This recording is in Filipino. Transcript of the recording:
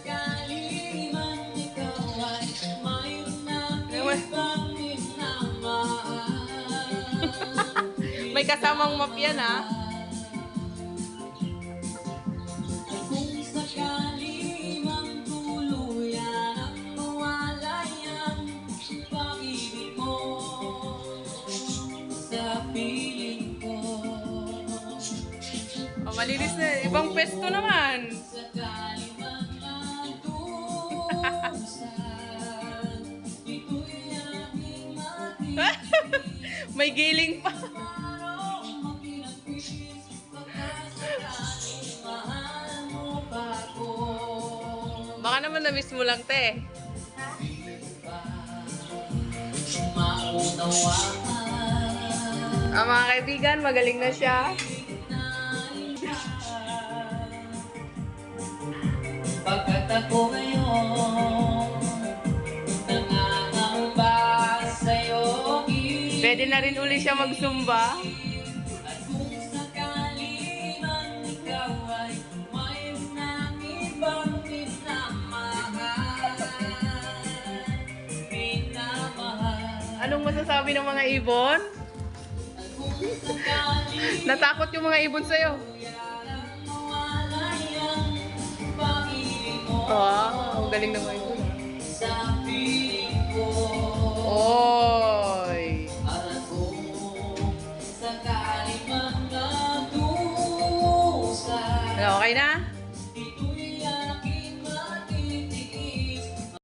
ka man ikaw ay mayroon na tinamaan. May kasamang map yan ah. Malinis na. Ibang pesto naman. May giling pa. Baka naman na-miss mo lang, te. Ah, mga kaibigan, magaling na siya. Pagkat ako ngayon Nangangamba sa'yo Pwede na rin uli siya magsumba. At kung sakali man ikaw ay Mayroon ng ibang minamahal Minamahal Anong masasabi ng mga ibon? Natakot yung mga ibon sa'yo. Yalang galing ng ko Oy! Ano, okay na?